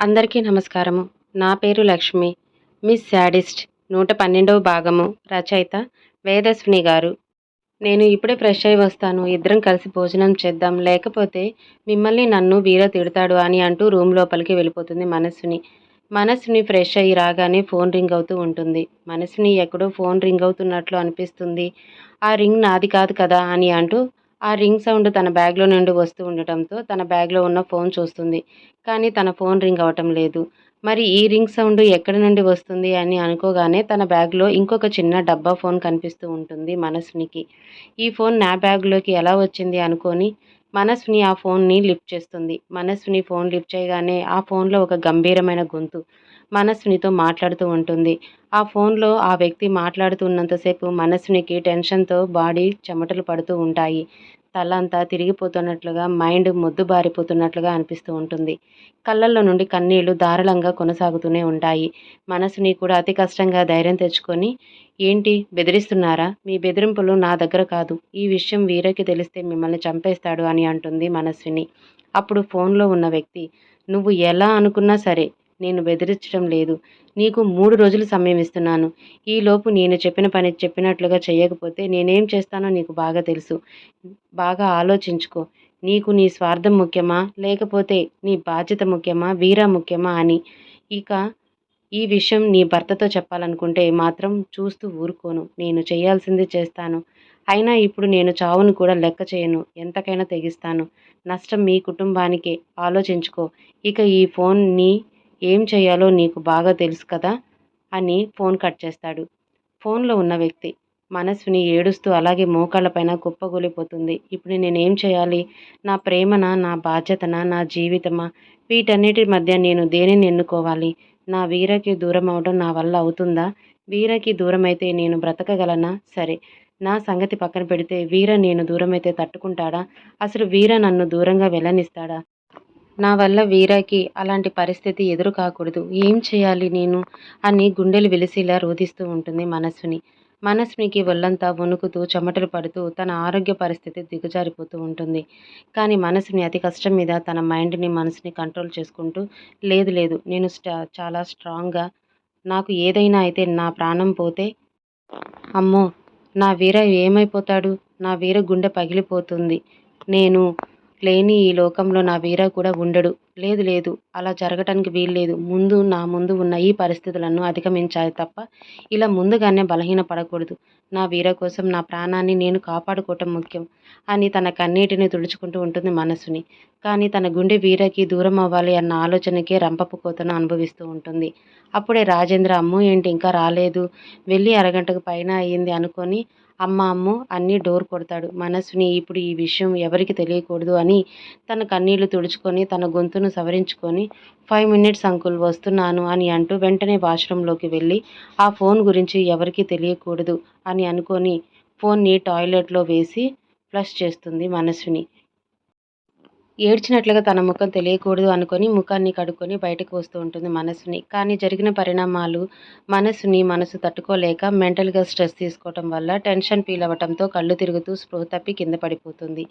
అందరికీ నమస్కారము. నా పేరు లక్ష్మి. మిస్ శాడిస్ట్ నూట పన్నెండవ భాగము రచయిత వేదస్విని గారు. నేను ఇప్పుడే ఫ్రెష్ అయి వస్తాను. ఇద్దరం కలిసి భోజనం చేద్దాం. లేకపోతే మిమ్మల్ని నన్ను వీర తిడతాడు అని అంటూ రూమ్ లోపలికి వెళ్ళిపోతుంది మనస్సుని మనస్సుని ఫ్రెష్ అయ్యి రాగానే ఫోన్ రింగ్ అవుతూ ఉంటుంది. మనస్సుని ఎక్కడో ఫోన్ రింగ్ అవుతున్నట్లు అనిపిస్తుంది. ఆ రింగ్ నాది కాదు కదా అని అంటూ ఆ రింగ్ సౌండ్ తన బ్యాగ్లో నుండి వస్తూ ఉండటంతో తన బ్యాగ్లో ఉన్న ఫోన్ చూస్తుంది. కానీ తన ఫోన్ రింగ్ అవటం లేదు. మరి ఈ రింగ్ సౌండ్ ఎక్కడి నుండి వస్తుంది అని అనుకోగానే తన బ్యాగ్లో ఇంకొక చిన్న డబ్బా ఫోన్ కనిపిస్తూ ఉంటుంది మనస్వినికి. ఈ ఫోన్ నా బ్యాగ్లోకి ఎలా వచ్చింది అనుకొని మనస్విని ఆ ఫోన్ని లిఫ్ట్ చేస్తుంది. మనస్విని ఫోన్ లిఫ్ట్ చేయగానే ఆ ఫోన్లో ఒక గంభీరమైన గొంతు. మనస్వినితో మాట్లాడుతూ ఉంటుంది. ఆ ఫోన్లో ఆ వ్యక్తి మాట్లాడుతున్నంతసేపు మనస్వినికి టెన్షన్తో బాడీ చెమటలు పడుతూ ఉంటాయి. తల అంతా తిరిగిపోతున్నట్లుగా మైండ్ మొద్దుబారిపోతున్నట్లుగా అనిపిస్తూ ఉంటుంది. కళ్ళల్లో నుండి కన్నీళ్ళు దారుణంగా కొనసాగుతూనే ఉంటాయి. మనసుని కూడా అతి కష్టంగా ధైర్యం తెచ్చుకొని ఏంటి బెదిరిస్తున్నారా? మీ బెదిరింపులు నా దగ్గర కాదు. ఈ విషయం వీరకి తెలిస్తే మిమ్మల్ని చంపేస్తాడు అని అంటుంది మనస్విని. అప్పుడు ఫోన్లో ఉన్న వ్యక్తి నువ్వు ఎలా అనుకున్నా సరే నేను బెదిరించడం లేదు. నీకు మూడు రోజులు సమయం ఇస్తున్నాను. ఈలోపు నేను చెప్పిన పని చెప్పినట్లుగా చేయకపోతే నేనేం చేస్తానో నీకు బాగా తెలుసు. బాగా ఆలోచించుకో. నీకు నీ స్వార్థం ముఖ్యమా? లేకపోతే నీ బాధ్యత ముఖ్యమా? వీరా ముఖ్యమా? అని. ఇక ఈ విషయం నీ భర్తతో చెప్పాలనుకుంటే మాత్రం చూస్తూ ఊరుకోను. నేను చేయాల్సింది చేస్తాను. అయినా ఇప్పుడు నేను చావును కూడా లెక్క చేయను. ఎంతకైనా తెగిస్తాను. నష్టం మీ కుటుంబానికే. ఆలోచించుకో. ఇక ఈ ఫోన్ని ఏం చేయాలో నీకు బాగా తెలుసు కదా? అని ఫోన్ కట్ చేస్తాడు. ఫోన్లో ఉన్న వ్యక్తి మనస్విని ఏడుస్తూ అలాగే మోకాళ్ళపైన కుప్పగూలిపోతుంది ఇప్పుడు నేనేం చేయాలి? నా ప్రేమన? నా బాధ్యతన? నా జీవితమా? వీటన్నిటి మధ్య నేను దేనిని ఎన్నుకోవాలి? నా వీరకి దూరం అవడం నా వల్ల అవుతుందా? వీరకి దూరమైతే నేను బ్రతకగలనా? సరే. నా సంగతి పక్కన పెడితే వీర నేను దూరమైతే తట్టుకుంటాడా? అసలు వీర నన్ను దూరంగా వెళ్ళనిస్తాడా? నా వల్ల వీరాకి అలాంటి పరిస్థితి ఎదురు కాకూడదు. ఏం చేయాలి నేను? అని గుండెలు వెలిసిలా రోధిస్తూ ఉంటుంది మనస్సుని మనస్వినికి ఒళ్ళంతా వణుకుతూ చెమటలు పడుతూ తన ఆరోగ్య పరిస్థితి దిగజారిపోతూ ఉంటుంది. కానీ మనసుని అతి కష్టం మీద తన మైండ్ని మనసుని కంట్రోల్ చేసుకుంటూ లేదు లేదు నేను స్టా చాలా స్ట్రాంగ్గా నాకు ఏదైనా అయితే నా ప్రాణం పోతే అమ్మో నా వీర ఏమైపోతాడు? నా వీర గుండె పగిలిపోతుంది. నేను లేని ఈ లోకంలో నా వీర కూడా ఉండడు. లేదు లేదు. అలా జరగటానికి వీల్లేదు. ముందు నా ముందు ఉన్న ఈ పరిస్థితులను అధిగమించాలి తప్ప ఇలా ముందుగానే బలహీన పడకూడదు నా వీర కోసం నా ప్రాణాన్ని నేను కాపాడుకోవటం ముఖ్యం అని తన కన్నీటిని తుడుచుకుంటూ ఉంటుంది మనసుని. కానీ తన గుండె వీరకి దూరం అవ్వాలి అన్న ఆలోచనకే రంపపు కోతను అనుభవిస్తూ ఉంటుంది. అప్పుడే రాజేంద్ర అమ్ము ఏంటి ఇంకా రాలేదు? వెళ్ళి అరగంటకు పైన అయ్యింది అనుకొని అమ్మ అమ్ము అన్నీ డోర్ కొడతాడు. మనసుని ఇప్పుడు ఈ విషయం ఎవరికి తెలియకూడదు అని తన కన్నీళ్ళు తుడుచుకొని తన గొంతును సవరించుకొని ఫైవ్ మినిట్స్ అంకుల్ వస్తున్నాను అని అంటూ వెంటనే వాష్రూమ్లోకి వెళ్ళి ఆ ఫోన్ గురించి ఎవరికి తెలియకూడదు అని అనుకొని ఫోన్ని టాయిలెట్లో వేసి ఫ్లష్ చేస్తుంది మనస్విని ఏడ్చినట్లుగా తన ముఖం తెలియకూడదు అనుకొని ముఖాన్ని కడుక్కొని బయటకు వస్తూ ఉంటుంది మనసుని. కానీ జరిగిన పరిణామాలు మనసుని మనసు తట్టుకోలేక మెంటల్గా స్ట్రెస్ తీసుకోవటం వల్ల టెన్షన్ ఫీల్ అవ్వటంతో కళ్ళు తిరుగుతూ స్పృహ తప్పి కింద పడిపోతుంది.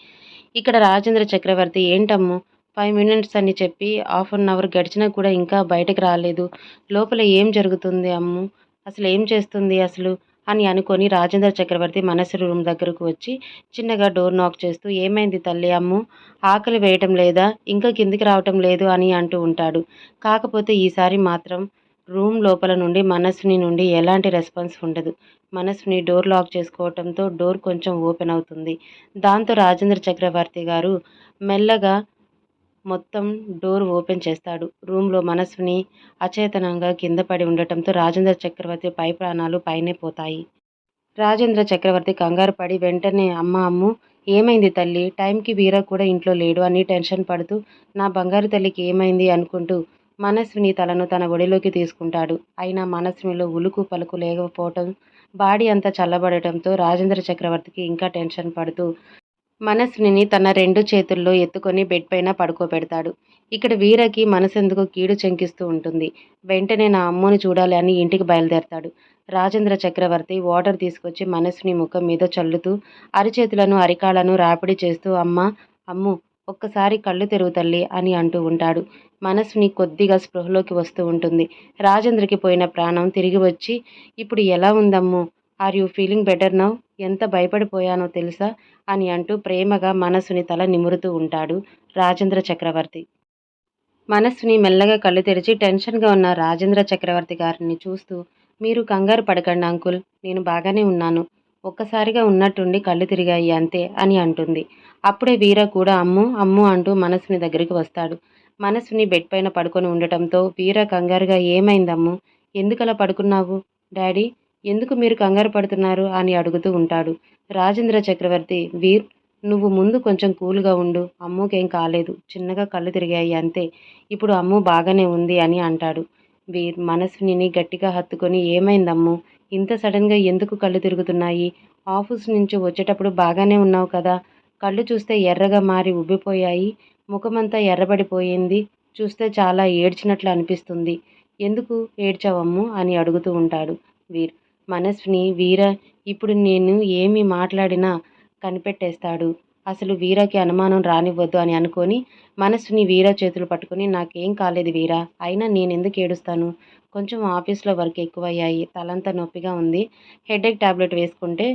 ఇక్కడ రాజేంద్ర చక్రవర్తి ఏంటమ్ము? ఫైవ్ మినిట్స్ అని చెప్పి హాఫ్ అన్ అవర్ గడిచినా కూడా ఇంకా బయటకు రాలేదు. లోపల ఏం జరుగుతుంది అమ్ము? అసలు ఏం చేస్తుంది అసలు? అని అనుకొని రాజేంద్ర చక్రవర్తి మనసు రూమ్ దగ్గరకు వచ్చి చిన్నగా డోర్ నాక్ చేస్తూ ఏమైంది తల్లి అమ్ము? ఆకలి వేయటం లేదా? ఇంకా కిందికి రావటం లేదు అని అంటూ ఉంటాడు. కాకపోతే ఈసారి మాత్రం రూమ్ లోపల నుండి మనస్సుని నుండి ఎలాంటి రెస్పాన్స్ ఉండదు. మనస్సుని డోర్ లాక్ చేసుకోవటంతో డోర్ కొంచెం ఓపెన్ అవుతుంది. దాంతో రాజేంద్ర చక్రవర్తి గారు మెల్లగా మొత్తం డోర్ ఓపెన్ చేస్తాడు. రూమ్లో మనసుని అచేతనంగా కింద పడి ఉండటంతో రాజేంద్ర చక్రవర్తి పై ప్రాణాలు పైనే పోతాయి. రాజేంద్ర చక్రవర్తి కంగారు పడి వెంటనే అమ్మ అమ్ము ఏమైంది తల్లి? టైంకి వీరా కూడా ఇంట్లో లేడు. అని టెన్షన్ పడుతూ నా బంగారు తల్లికి ఏమైంది అనుకుంటూ మనస్విని తలను తన ఒడిలోకి తీసుకుంటాడు. అయినా మనస్వినిలో ఉలుకు పలుకు లేకపోవటం బాడీ అంతా చల్లబడటంతో రాజేంద్ర చక్రవర్తికి ఇంకా టెన్షన్ పడుతూ మనస్విని తన రెండు చేతుల్లో ఎత్తుకొని బెడ్ పైన పడుకోబెడతాడు. ఇక్కడ వీరకి మనసెందుకు కీడు చెంకిస్తూ ఉంటుంది. వెంటనే నా అమ్మని చూడాలి అని ఇంటికి బయలుదేరతాడు. రాజేంద్ర చక్రవర్తి వాటర్ తీసుకొచ్చి మనస్విని ముఖం మీద చల్లుతూ అరిచేతులను అరికాలను రాపిడి చేస్తూ అమ్మ అమ్ము ఒక్కసారి కళ్ళు తెరువు తల్లి అని అంటూ ఉంటాడు. మనస్సుని కొద్దిగా స్పృహలోకి వస్తూ ఉంటుంది. రాజేంద్రకి పోయిన ప్రాణం తిరిగి వచ్చి ఇప్పుడు ఎలా ఉందమ్ము are you feeling better now? ఎంత భయపడిపోయానో తెలుసా? అని అంటూ ప్రేమగా మనసుని తల నిమురుతూ ఉంటాడు రాజేంద్ర చక్రవర్తి. మనస్సుని మెల్లగా కళ్ళు తెరిచి టెన్షన్గా ఉన్న రాజేంద్ర చక్రవర్తి గారిని చూస్తూ మీరు కంగారు పడకండి అంకుల్ నేను బాగానే ఉన్నాను. ఒక్కసారిగా ఉన్నట్టుండి కళ్ళు తిరిగాయి అంతే అని అంటుంది. అప్పుడే వీర కూడా అమ్ము అమ్ము అంటూ మనసుని దగ్గరికి వస్తాడు. మనసుని బెడ్ పైన పడుకొని ఉండటంతో వీర కంగారుగా ఏమైందమ్ము? ఎందుకలా పడుకున్నావు? డాడీ ఎందుకు మీరు కంగారు పడుతున్నారు అని అడుగుతూ ఉంటాడు. రాజేంద్ర చక్రవర్తి వీర్ నువ్వు ముందు కొంచెం కూల్గా ఉండు. అమ్ముకేం కాలేదు. చిన్నగా కళ్ళు తిరిగాయి అంతే. ఇప్పుడు అమ్ము బాగానే ఉంది అని అంటాడు. వీర్ మనసుని గట్టిగా హత్తుకొని ఏమైందమ్ము? ఇంత సడన్గా ఎందుకు కళ్ళు తిరుగుతున్నాయి? ఆఫీస్ నుంచి వచ్చేటప్పుడు బాగానే ఉన్నావు కదా. కళ్ళు చూస్తే ఎర్రగా మారి ఉబ్బిపోయాయి. ముఖమంతా ఎర్రబడిపోయింది. చూస్తే చాలా ఏడ్చినట్లు అనిపిస్తుంది. ఎందుకు ఏడ్చావమ్ము అని అడుగుతూ ఉంటాడు వీర్. మనస్విని వీర ఇప్పుడు నేను ఏమి మాట్లాడినా కనిపెట్టేస్తాడు. అసలు వీరకి అనుమానం రానివ్వద్దు అని అనుకొని మనస్సుని వీర చేతులు పట్టుకొని నాకేం కాలేదు వీర అయినా నేను ఎందుకు ఏడుస్తాను? కొంచెం ఆఫీస్లో వర్క్ ఎక్కువయ్యాయి తలంతా నొప్పిగా ఉంది. హెడేక్ టాబ్లెట్ వేసుకుంటే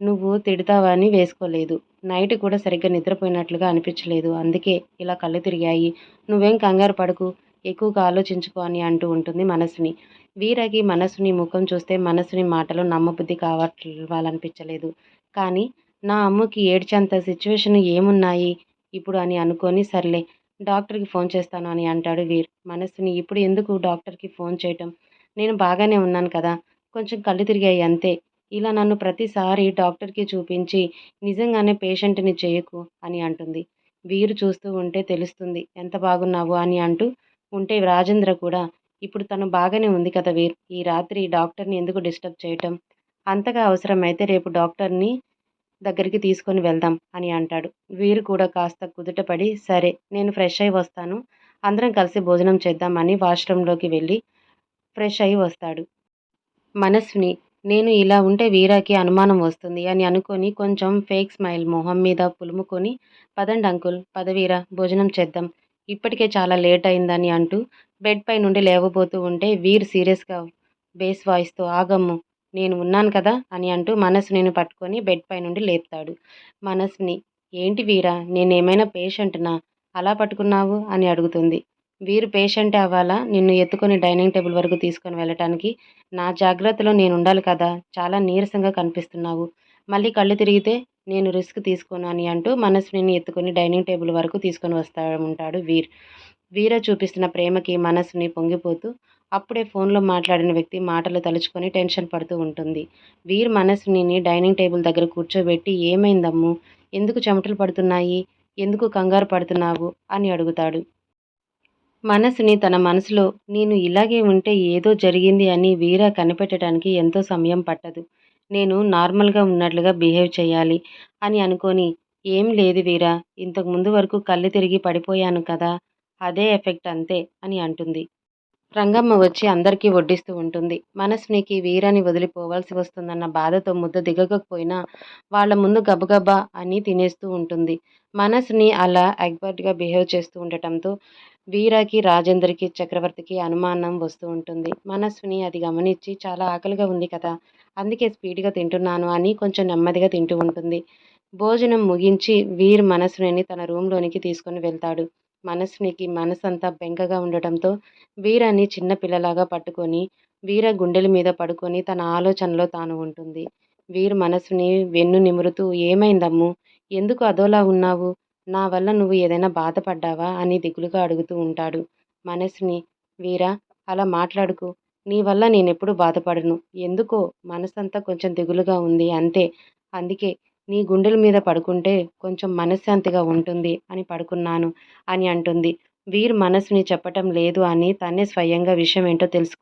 నువ్వు తిడతావని వేసుకోలేదు. నైట్ కూడా సరిగ్గా నిద్రపోయినట్లుగా అనిపించలేదు. అందుకే ఇలా కళ్ళు తిరిగాయి. నువ్వేం కంగారు పడకు ఎక్కువగా ఆలోచించుకో అని అంటూ ఉంటుంది మనసుని వీరకి మనసుని ముఖం చూస్తే మనసుని మాటలు నమ్మబుద్ధి కావాలనిపించలేదు. కానీ నా అమ్మకి ఏడ్చేంత సిచ్యువేషన్ ఏమున్నాయి? ఇప్పుడు అని అనుకొని సర్లే డాక్టర్కి ఫోన్ చేస్తాను అని అంటాడు వీర్. మనసుని ఇప్పుడు ఎందుకు డాక్టర్కి ఫోన్ చేయటం? నేను బాగానే ఉన్నాను కదా కొంచెం కళ్ళు తిరిగాయి అంతే. ఇలా నన్ను ప్రతిసారి డాక్టర్కి చూపించి నిజంగానే పేషెంట్ని చేయకు అని అంటుంది. వీరు చూస్తూ ఉంటే తెలుస్తుంది ఎంత బాగున్నావు అని అంటూ ఉంటే రాజేంద్ర కూడా ఇప్పుడు తను బాగానే ఉంది కదా వీర్. ఈ రాత్రి డాక్టర్ని ఎందుకు డిస్టర్బ్ చేయటం? అంతగా అవసరమైతే రేపు డాక్టర్ని దగ్గరికి తీసుకొని వెళ్దాం అని అంటాడు. వీరు కూడా కాస్త కుదుటపడి సరే నేను ఫ్రెష్ అయి వస్తాను. అందరం కలిసి భోజనం చేద్దామని వాష్రూమ్లోకి వెళ్ళి ఫ్రెష్ అయి వస్తాడు. మనస్విని నేను ఇలా ఉంటే వీరాకి అనుమానం వస్తుంది అని అనుకొని కొంచెం ఫేక్ స్మైల్ మొహం మీద పులుముకొని పదండి అంకుల్ పదవీర భోజనం చేద్దాం. ఇప్పటికే చాలా లేట్ అయిందని అంటూ బెడ్ పై నుండి లేవబోతూ ఉంటే వీర్ సీరియస్గా బేస్ వాయిస్తో ఆగమ్ము నేను ఉన్నాను కదా అని అంటూ మనస్సుని పట్టుకొని బెడ్ పై నుండి లేపుతాడు. మనసుని ఏంటి వీరా నేనేమైనా పేషెంట్నా? అలా పట్టుకున్నావు? అని అడుగుతుంది. వీరు పేషెంట్ అవ్వాలా? నిన్ను ఎత్తుకొని డైనింగ్ టేబుల్ వరకు తీసుకొని వెళ్ళటానికి నా జాగ్రత్తలో నేను ఉండాలి కదా చాలా నీరసంగా కనిపిస్తున్నావు. మళ్ళీ కళ్ళు తిరిగితే నేను రిస్క్ తీసుకోను అని అంటూ మనసుని ఎత్తుకొని డైనింగ్ టేబుల్ వరకు తీసుకొని వస్తా ఉంటాడు వీర్. వీర చూపిస్తున్న ప్రేమకి మనసుని పొంగిపోతూ అప్పుడే ఫోన్లో మాట్లాడిన వ్యక్తి మాటలు తలుచుకొని టెన్షన్ పడుతూ ఉంటుంది. వీర్ మనసుని డైనింగ్ టేబుల్ దగ్గర కూర్చోబెట్టి ఏమైందమ్ము? ఎందుకు చెమటలు పడుతున్నాయి? ఎందుకు కంగారు పడుతున్నావు? అని అడుగుతాడు. మనసుని తన మనసులో నేను ఇలాగే ఉంటే ఏదో జరిగింది అని వీర కనిపెట్టడానికి ఎంతో సమయం పట్టదు. నేను నార్మల్గా ఉన్నట్లుగా బిహేవ్ చేయాలి అని అనుకొని ఏం లేదు వీరా ఇంతకు ముందు వరకు కళ్ళు తిరిగి పడిపోయాను కదా! అదే ఎఫెక్ట్ అంతే అని అంటుంది. రంగమ్మ వచ్చి అందరికీ వడ్డిస్తూ ఉంటుంది. మనస్వినికి వీరాని వదిలిపోవాల్సి వస్తుందన్న బాధతో ముద్ద దిగకపోయినా వాళ్ళ ముందు గబగబా అని తినేస్తూ ఉంటుంది. మనస్ని అలా ఎగ్బర్ట్గా బిహేవ్ చేస్తూ ఉండటంతో వీరాకి రాజేందర్కి చక్రవర్తికి అనుమానం వస్తూ ఉంటుంది. మనస్విని అది గమనించి చాలా ఆకలిగా ఉంది కదా అందుకే స్పీడ్గా తింటున్నాను అని కొంచెం నెమ్మదిగా తింటూ ఉంటుంది. భోజనం ముగించి వీర్ మనస్విని తన రూమ్లోనికి తీసుకొని వెళ్తాడు. మనసునికి మనసంతా బెంకగా ఉండటంతో వీరాన్ని చిన్న పిల్లలాగా పట్టుకొని వీర గుండెల మీద పడుకొని తన ఆలోచనలో తాను ఉంటుంది. వీర్ మనసుని వెన్ను నిమురుతూ ఏమైందమ్ము? ఎందుకు అదోలా ఉన్నావు? నా వల్ల నువ్వు ఏదైనా బాధపడ్డావా? అని దిగులుగా అడుగుతూ ఉంటాడు మనసుని. వీరా అలా మాట్లాడుకు. నీ వల్ల నేనెప్పుడు బాధపడను. ఎందుకో? మనసంతా కొంచెం దిగులుగా ఉంది. అంతే. అందుకే నీ గుండెల మీద పడుకుంటే కొంచెం మనశ్శాంతిగా ఉంటుంది అని పడుకున్నాను అని అంటుంది. వీర్ మనసుని చెప్పటం లేదు అని తనే స్వయంగా విషయం ఏంటో తెలుసు